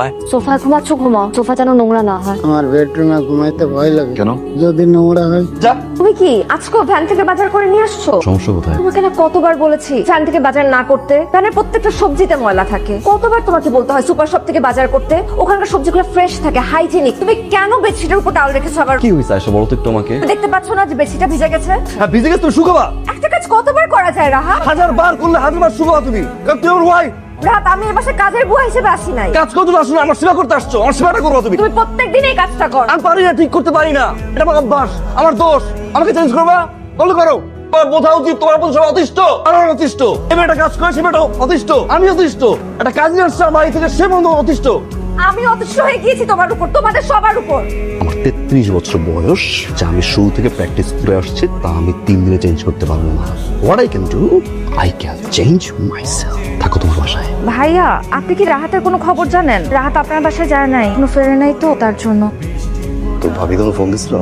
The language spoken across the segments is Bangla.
সোফায় সোফায় ঘুমাচ্ছ ঘুমাও। সোফা যেন নোংরা না হয়। আমার বেডরুমে ঘুমাইতে ভয় লাগে। কেন? যদি নোংরা হয়। যা। তুমি কি আজকে ভ্যান থেকে বাজার করে নিয়ে আসছো? সমস্যা কোথায়? তোমাকে না কতবার বলেছি ভ্যান থেকে বাজার না করতে? ভ্যানের প্রত্যেকটা সবজিতে ময়লা থাকে। কতবার তোমাকে বলতে হয় সুপার শপ থেকে বাজার করতে? ওখানকার সবজিগুলো ফ্রেশ থাকে হাইজেনিক তুমি কেন বেডশিটের উপর টাওয়াল রেখেছো আবার? কি হয়েছে আয়সা বলো তো একটু আমাকে? দেখতে পাচ্ছ না যে বেডশিটটা ভিজে গেছে? হ্যাঁ ভিজে গেছে তুমি শুকাবা। একটা কাজ কতবার করা যায় রাহা? হাজার বার করলে হাজার বার শুকাবা তুমি। কারণ তুমি আমার ওয়াই রাত আমি এর বাসায় কাজের বুয়া হিসেবে আসি নাই। কাজ করতে আসো না আমার সেবা করতে আসছো আমার সেবাটা করব তুমি। তুমি প্রত্যেকদিন এই কাজটা কর। আমি পারি না ঠিক করতে পারি না। এটা আমার অভ্যাস আমার দোষ। আমাকে চেঞ্জ করবা? বলো করো। তোমার বোঝা উচিত তোমার প্রতি সবাই অতিষ্ঠ। আর আমি অতিষ্ঠ। এবার একটা কাজ করে সে অতিষ্ঠ। আমি অতিষ্ঠ। একটা কাজ নিয়ে আসছে আমার বাড়ি থেকে সে বন্ধু অতিষ্ঠ। আমি অতিষ্ঠ হয়ে গিয়েছি তোমার উপর তোমাদের সবার উপর। আমার তেত্রিশ বছর বয়স যা আমি শুরু থেকে প্র্যাকটিস করে আসছি তা আমি তিন দিনে চেঞ্জ করতে পারব না। What I can do I can change myself থাকো তোমার বাসায়। ভাইয়া আপনি কি রাহাতের কোনো খবর জানেন? রাহাত আপনার বাসায় যায় নাই কোনো ফেরে নাই তো তার জন্য। ভাবি কোনো ফোন দিছিল?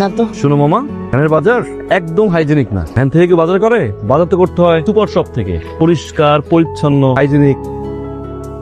না তো। শুনো মামা ভ্যানের বাজার একদম হাইজেনিক না। ভ্যান থেকে বাজার করে? বাজার তো করতে হয় সুপার শপ থেকে। পরিষ্কার পরিচ্ছন্ন হাইজেনিক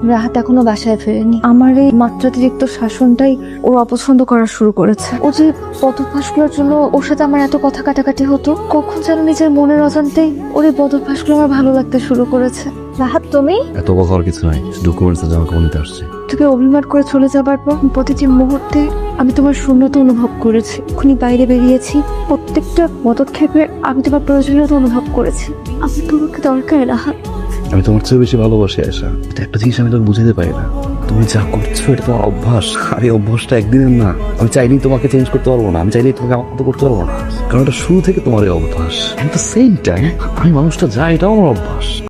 রাহাত এখনও বাসায় ফেরেনি। আমার এই মাত্রাতিরিক্ত শাসনটাই ও অপছন্দ করা শুরু করেছে। ও যে পদভ্যাসগুলোর জন্য ওর সাথে আমার এত কথা কাটাকাটি হতো কখন যেন নিজের মনের অজান্তেই ওর এই পদভ্যাসগুলো আমার ভালো লাগতে শুরু করেছে। রাহাত তুমি? এত কথা কিছু নাই। ডকুমেন্টস জামা কাপড় নিতে আসছে। তোকে অভিমান করে চলে যাবার পর প্রতিটি মুহূর্তে আমি তোমার শূন্যতা অনুভব করেছি। এখনই বাইরে বেরিয়েছি। প্রত্যেকটা পদক্ষেপে আমি তোমার প্রয়োজনীয়তা অনুভব করেছি। আমি তোমাকে দরকার রাহাত। আমি তোমার চেয়ে বেশি ভালোবাসি আয়সা একটা জিনিস আমি তোকে বুঝাতে পারি না। তুমি যা করছ, এটা তোমার অভ্যাস। আর এই অভ্যাসটা একদিনের না। আমি চাইলেই তোমাকে চেঞ্জ করতে পারব না। আমি চাইলেই তোমাকে আমার মতো করতে পারব না। কারণ এটা শুরু থেকে তোমার এই অভ্যাস। আমি দ্য সেম টাইম আমি মানুষটা যাই এটাও আমার অভ্যাস।